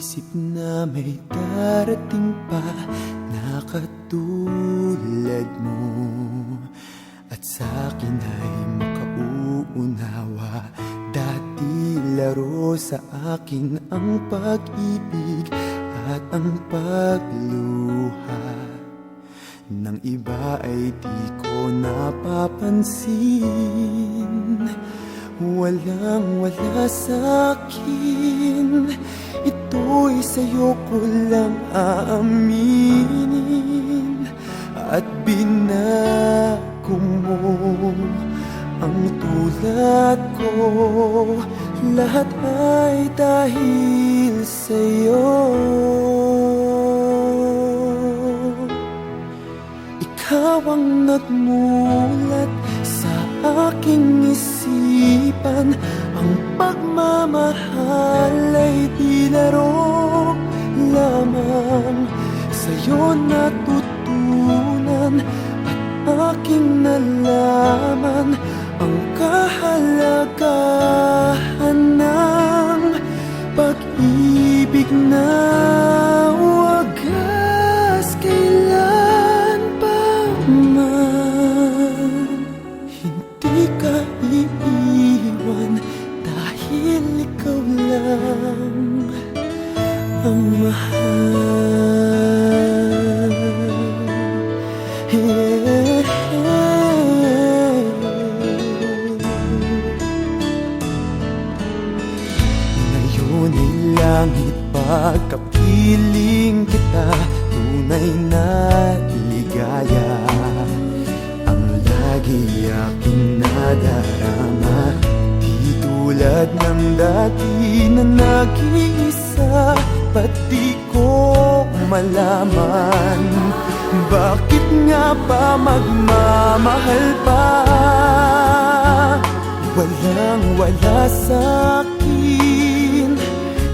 Isip na may darating pa na katulad mo. At sa'kin ay makauunawa. Dati laro sa akin ang pag-ibig at ang pagluha. Nang iba ay di ko napapansin Walang wala sa'kin Ito'y sa'yo ko lang aaminin At binago mo ang tulad ko. Lahat ay dahil sa'yo. Ikaw ang nagmulat sa aking isipan Ang pagmamahal ay di laro lamang. Sa'yo natutunan at aking nalaman Ang kahalagahan ng pag-ibig na wagas kailan pa man. Hindi ka iiwan Ngayon ay langit pagkapiling kita. Tunay na ligaya. Ang lagi aking nadarama. Di tulad ng dati na nag-iisa Ba't di ko malaman Bakit nga ba magmamahal pa? Walang wala sa'kin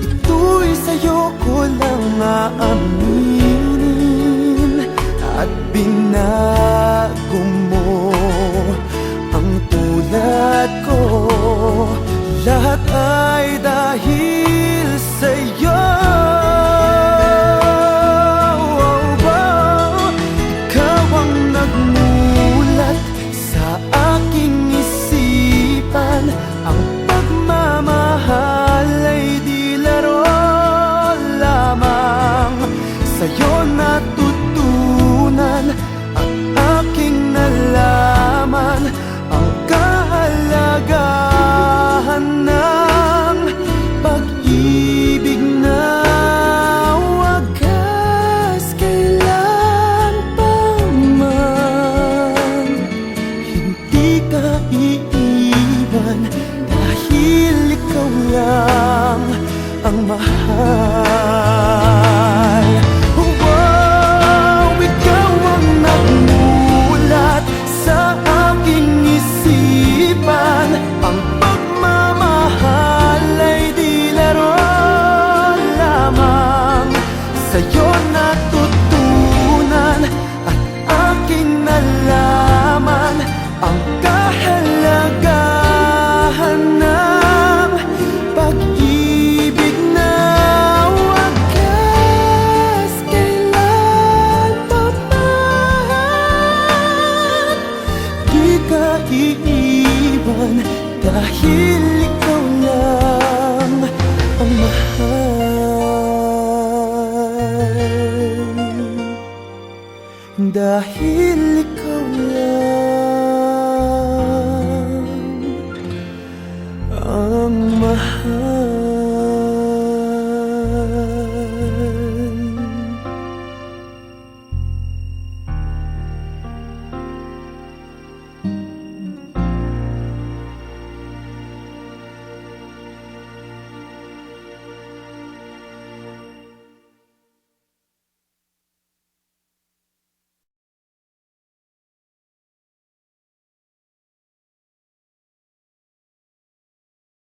Ito'y sa'yo ko lang aaminin At binago ang mahal dahil ikaw lang ang mahal. Dahil ikaw lang ang mahal